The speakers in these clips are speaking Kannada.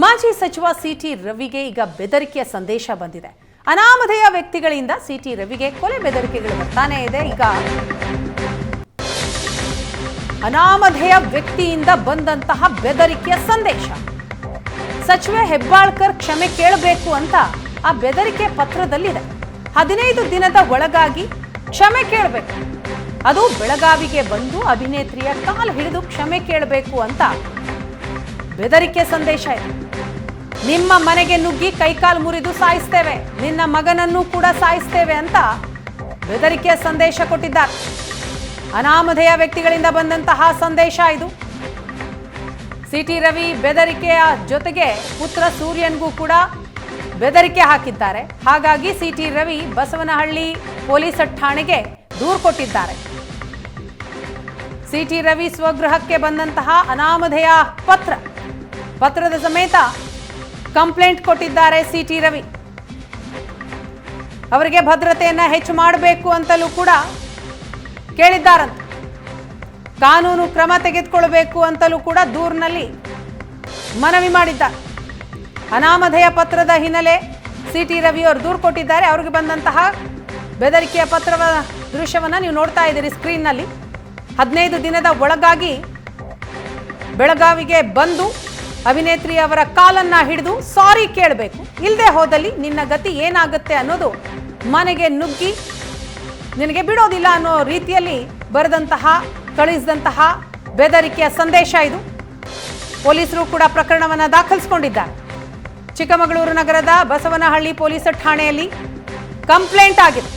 ಮಾಜಿ ಸಚಿವ ಸಿಟಿ ರವಿಗೆ ಈಗ ಬೆದರಿಕೆಯ ಸಂದೇಶ ಬಂದಿದೆ. ಅನಾಮಧೇಯ ವ್ಯಕ್ತಿಗಳಿಂದ ಸಿಟಿ ರವಿಗೆ ಕೊಲೆ ಬೆದರಿಕೆಗಳು ಬರ್ತಾನೆ ಇದೆ. ಈಗ ಅನಾಮಧೇಯ ವ್ಯಕ್ತಿಯಿಂದ ಬಂದಂತಹ ಬೆದರಿಕೆಯ ಸಂದೇಶ. ಸಚಿವೆ ಹೆಬ್ಬಾಳ್ಕರ್ ಕ್ಷಮೆ ಕೇಳಬೇಕು ಅಂತ ಆ ಬೆದರಿಕೆ ಪತ್ರದಲ್ಲಿದೆ. ಹದಿನೈದು ದಿನದ ಒಳಗಾಗಿ ಕ್ಷಮೆ ಕೇಳಬೇಕು. ಅದು ಬೆಳಗಾವಿಗೆ ಬಂದು ಅಭಿನೇತ್ರಿಯ ಕಾಲು ಹಿಡಿದು ಕ್ಷಮೆ ಕೇಳಬೇಕು ಅಂತ ಬೆದರಿಕೆ ಸಂದೇಶ ಇದೆ. ನಿಮ್ಮ ಮನೆಗೆ ನುಗ್ಗಿ ಕೈಕಾಲು ಮುರಿದು ಸಾಯಿಸ್ತೇವೆ. ನಿನ್ನ ಮಗನನ್ನು ಕೂಡ ಸಾಯಿಸ್ತೇವೆ ಅಂತ ಬೆದರಿಕೆಯ ಸಂದೇಶ ಕೊಟ್ಟಿದ್ದಾರೆ. ಅನಾಮಧೇಯ ವ್ಯಕ್ತಿಗಳಿಂದ ಬಂದಂತಹ ಸಂದೇಶ ಇದು. ಸಿಟಿ ರವಿ ಬೆದರಿಕೆಯ ಜೊತೆಗೆ ಪುತ್ರ ಸೂರ್ಯನ್ಗೂ ಕೂಡ ಬೆದರಿಕೆ ಹಾಕಿದ್ದಾರೆ. ಹಾಗಾಗಿ ಸಿಟಿ ರವಿ ಬಸವನಹಳ್ಳಿ ಪೊಲೀಸ್ ಠಾಣೆಗೆ ದೂರು ಕೊಟ್ಟಿದ್ದಾರೆ. ಸಿಟಿ ರವಿ ಸ್ವಗೃಹಕ್ಕೆ ಬಂದಂತಹ ಅನಾಮಧೇಯ ಪತ್ರ ಪತ್ರದ ಸಮೇತ ಕಂಪ್ಲೇಂಟ್ ಕೊಟ್ಟಿದ್ದಾರೆ ಸಿಟಿ ರವಿ. ಅವರಿಗೆ ಭದ್ರತೆಯನ್ನು ಹೆಚ್ಚು ಮಾಡಬೇಕು ಅಂತಲೂ ಕೂಡ ಕೇಳಿದ್ದಾರಂತೆ. ಕಾನೂನು ಕ್ರಮ ತೆಗೆದುಕೊಳ್ಬೇಕು ಅಂತಲೂ ಕೂಡ ದೂರಿನಲ್ಲಿ ಮನವಿ ಮಾಡಿದ್ದಾರೆ. ಅನಾಮಧೇಯ ಪತ್ರದ ಹಿನ್ನೆಲೆ ಸಿಟಿ ರವಿ ಅವರು ದೂರು ಕೊಟ್ಟಿದ್ದಾರೆ. ಅವ್ರಿಗೆ ಬಂದಂತಹ ಬೆದರಿಕೆಯ ಪತ್ರದ ದೃಶ್ಯವನ್ನು ನೀವು ನೋಡ್ತಾ ಇದ್ದೀರಿ ಸ್ಕ್ರೀನ್ನಲ್ಲಿ. ಹದಿನೈದು ದಿನದ ಒಳಗಾಗಿ ಬೆಳಗಾವಿಗೆ ಬಂದು ಅಭಿನೇತ್ರಿ ಅವರ ಕಾಲನ್ನ ಹಿಡಿದು ಸಾರಿ ಕೇಳಬೇಕು. ಇಲ್ಲದೆ ಹೋದಲ್ಲಿ ನಿನ್ನ ಗತಿ ಏನಾಗುತ್ತೆ ಅನ್ನೋದು ಮನೆಗೆ ನುಗ್ಗಿ ನಿನಗೆ ಬಿಡೋದಿಲ್ಲ ಅನ್ನೋ ರೀತಿಯಲ್ಲಿ ಬರೆದಂತಹ, ಕಳಿಸಿದಂತಹ ಬೆದರಿಕೆಯ ಸಂದೇಶ ಇದು. ಪೊಲೀಸರು ಕೂಡ ಪ್ರಕರಣವನ್ನು ದಾಖಲಿಸಿಕೊಂಡಿದ್ದಾರೆ. ಚಿಕ್ಕಮಗಳೂರು ನಗರದ ಬಸವನಹಳ್ಳಿ ಪೊಲೀಸ್ ಠಾಣೆಯಲ್ಲಿ ಕಂಪ್ಲೇಂಟ್ ಆಗಿದೆ.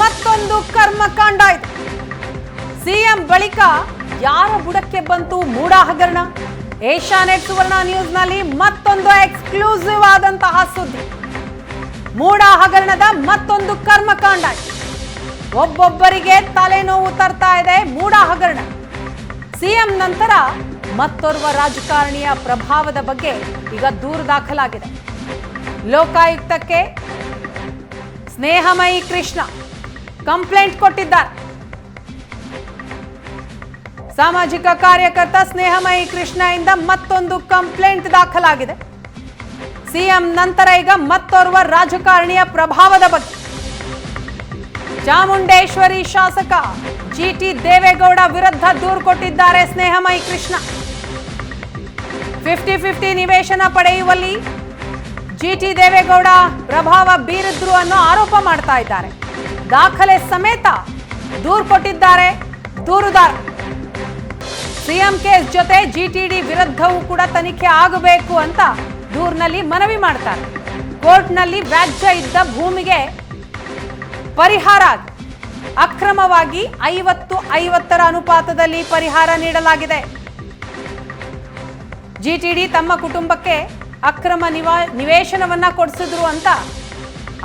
ಮತ್ತೊಂದು ಕರ್ಮಕಾಂಡ ಇದು. ಸಿಎಂ ಬಳಿಕ ಯಾರ ಬುಡಕ್ಕೆ ಬಂತು ಮೂಡ ಹಗರಣ ಏಷ್ಯಾನೆಟ್ ಸುವರ್ಣ ನ್ಯೂಸ್ನಲ್ಲಿ ಮತ್ತೊಂದು ಎಕ್ಸ್ಕ್ಲೂಸಿವ್ ಆದಂತಹ ಸುದ್ದಿ. ಮೂಡ ಹಗರಣದ ಮತ್ತೊಂದು ಕರ್ಮಕಾಂಡ. ಒಬ್ಬೊಬ್ಬರಿಗೆ ತಲೆನೋವು ತರ್ತಾ ಇದೆ ಮೂಡ ಹಗರಣ ಸಿಎಂ ನಂತರ ಮತ್ತೋರ್ವ ರಾಜಕಾರಣಿಯ ಪ್ರಭಾವದ ಬಗ್ಗೆ ಈಗ ದೂರು ದಾಖಲಾಗಿದೆ. ಲೋಕಾಯುಕ್ತಕ್ಕೆ ಸ್ನೇಹಮಯಿ ಕೃಷ್ಣ. ಕಂಪ್ಲೇಂಟ್ ಕೊಟ್ಟಿದ್ದಾರೆ. ಸಾಮಾಜಿಕ ಕಾರ್ಯಕರ್ತ ಸ್ನೇಹಮಯಿ ಕೃಷ್ಣ ಮತ್ತೊಂದು ಕಂಪ್ಲೇಂಟ್ ದಾಖಲಾಗಿದೆ. ಸಿಎಂ ನಂತರ ಈಗ ಮತ್ತೋರ್ವ ರಾಜಕಾರಣಿಯ ಪ್ರಭಾವದ ಬಗ್ಗೆ. ಚಾಮುಂಡೇಶ್ವರಿ ಶಾಸಕ ಜಿಟಿ ದೇವೇಗೌಡ ವಿರುದ್ಧ ದೂರು ಕೊಟ್ಟಿದ್ದಾರೆ ಸ್ನೇಹಮಯಿ ಕೃಷ್ಣ. ಫಿಫ್ಟಿ ಫಿಫ್ಟಿ ನಿವೇಶನ ಪಡೆಯುವಲ್ಲಿ ಜಿಟಿ ದೇವೇಗೌಡ ಪ್ರಭಾವ ಬೀರಿದ್ರು ಅನ್ನೋ ಆರೋಪ ಮಾಡ್ತಾ ಇದ್ದಾರೆ. ದಾಖಲೆ ಸಮೇತ ದೂರು ಕೊಟ್ಟಿದ್ದಾರೆ. ದೂರುದಾರ ಸಿಎಂ ಕೇಸ್ ಜೊತೆ ಜಿಟಿಡಿ ವಿರುದ್ಧವೂ ಕೂಡ ತನಿಖೆ ಆಗಬೇಕು ಅಂತ ದೂರಿನಲ್ಲಿ ಮನವಿ ಮಾಡ್ತಾರೆ. ಕೋರ್ಟ್ನಲ್ಲಿ ವ್ಯಾಜ್ಯ ಇದ್ದ ಭೂಮಿಗೆ ಪರಿಹಾರ ಅಕ್ರಮವಾಗಿ ಐವತ್ತು ಐವತ್ತರ ಅನುಪಾತದಲ್ಲಿ ಪರಿಹಾರ ನೀಡಲಾಗಿದೆ. ಜಿಟಿಡಿ ತಮ್ಮ ಕುಟುಂಬಕ್ಕೆ ಅಕ್ರಮ ನಿವಾ, ನಿವೇಶನವನ್ನ ಕೊಡಿಸಿದ್ರು ಅಂತ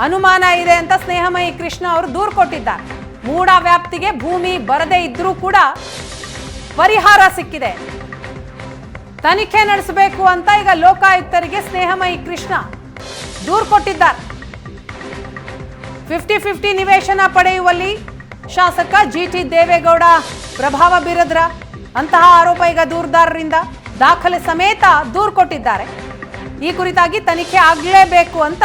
ಅನುಮಾನ ಇದೆ ಅಂತ ಸ್ನೇಹಮಯಿ ಕೃಷ್ಣ ಅವರು ದೂರು ಕೊಟ್ಟಿದ್ದಾರೆ. ಮೂಡ ವ್ಯಾಪ್ತಿಗೆ ಭೂಮಿ ಬರದೇ ಇದ್ರೂ ಕೂಡ ಪರಿಹಾರ ಸಿಕ್ಕಿದೆ. ತನಿಖೆ ನಡೆಸಬೇಕು ಅಂತ ಈಗ ಲೋಕಾಯುಕ್ತರಿಗೆ ಸ್ನೇಹಮಯಿ ಕೃಷ್ಣ ದೂರು ಕೊಟ್ಟಿದ್ದಾರೆ. ಫಿಫ್ಟಿ ಫಿಫ್ಟಿ ನಿವೇಶನ ಪಡೆಯುವಲ್ಲಿ ಶಾಸಕ ಜಿ ಟಿ ದೇವೇಗೌಡ ಪ್ರಭಾವ ಬೀರದ್ರ ಅಂತಹ ಆರೋಪ ಈಗ ದೂರದಾರರಿಂದ ದಾಖಲೆ ಸಮೇತ ದೂರು ಕೊಟ್ಟಿದ್ದಾರೆ. ಈ ಕುರಿತಾಗಿ ತನಿಖೆ ಆಗಲೇಬೇಕು ಅಂತ